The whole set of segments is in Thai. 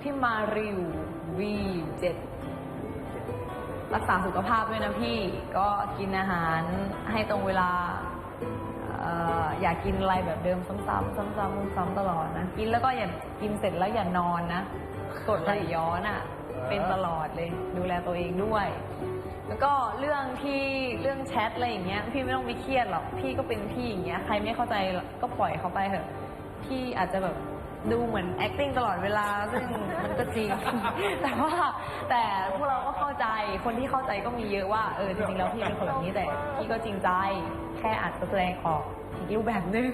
พี่มาริววีเจ็ดรักษาสุขภาพด้วยนะพี่ ก็กินอาหารให้ตรงเวลาเอ่ออย่ากินอะไรแบบเดิมซ้ำๆซ้ำๆซ้ำๆตลอดนะ กินแล้วก็อย่ากินเสร็จแล้วอย่านอนนะกดไหลย้อนอะ เป็นตลอดเลย ดูแลตัวเองด้วย แล้วก็เรื่องที่เรื่องแชทอะไรอย่างเงี้ย พี่ไม่ต้องไปเครียดหรอก พี่ก็เป็นพี่อย่างเงี้ย ใครไม่เข้าใจก็ปล่อยเขาไปเถอะ พี่อาจจะแบบ ดูเหมือน acting ตลอดเวลา ซึ่งมันก็จริง แต่ว่าแต่พวกเราก็เข้าใจ คนที่เข้าใจก็มีเยอะว่า เออจริงๆแล้วพี่เป็นคนแบบนี้แต่พี่ก็จริงใจ แค่อาจจะแสดงออกอีกรูปแบบนึง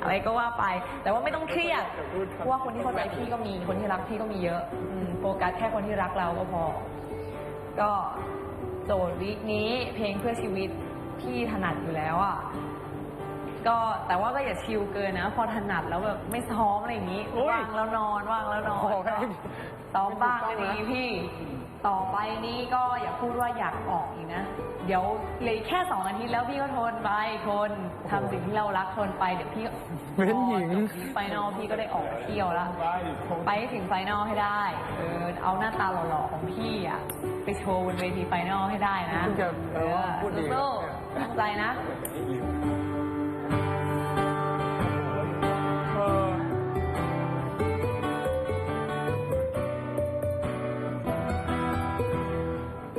อะไรก็ว่าไป แต่ว่าไม่ต้องเครียดเพราะว่าคนที่เข้าใจพี่ก็มี คนที่รักพี่ก็มีเยอะอืมโฟกัสแค่คนที่รักเราก็พอ ก็โจทย์วีคนี้เพลงเพื่อชีวิตพี่ถนัดอยู่แล้วอะ ก็แต่ว่าก็อย่าชิลเกินนะ พอถนัดแล้วแบบไม่ซ้อมอะไรอย่างนี้อุ๊ยว่างแล้วนอนว่างแล้วนอนโอ้โหก็ซ้อมบ้างไม่ก็ถูกต้องดีนะพี่ ต่อไปนี้ก็อย่าพูดว่าอยากออกอีกนะ เดี๋ยวเหลยแค่สองอาทิตย์แล้วพี่ก็ทนไปทนทำสิ่งที่เรารักทนไปเดี๋ยวพี่ก็เป็นหญิง ไฟนอลพี่ก็ได้ออกเที่ยวแล้วไปให้ถึงไฟนอลให้ได้เออเอาหน้าตาหล่อๆของพี่อะ ไปโชว์บนเวทีไฟนอลให้ได้นะคุณจะเออพูดดี สู้ๆตั้งใจนะ ลืม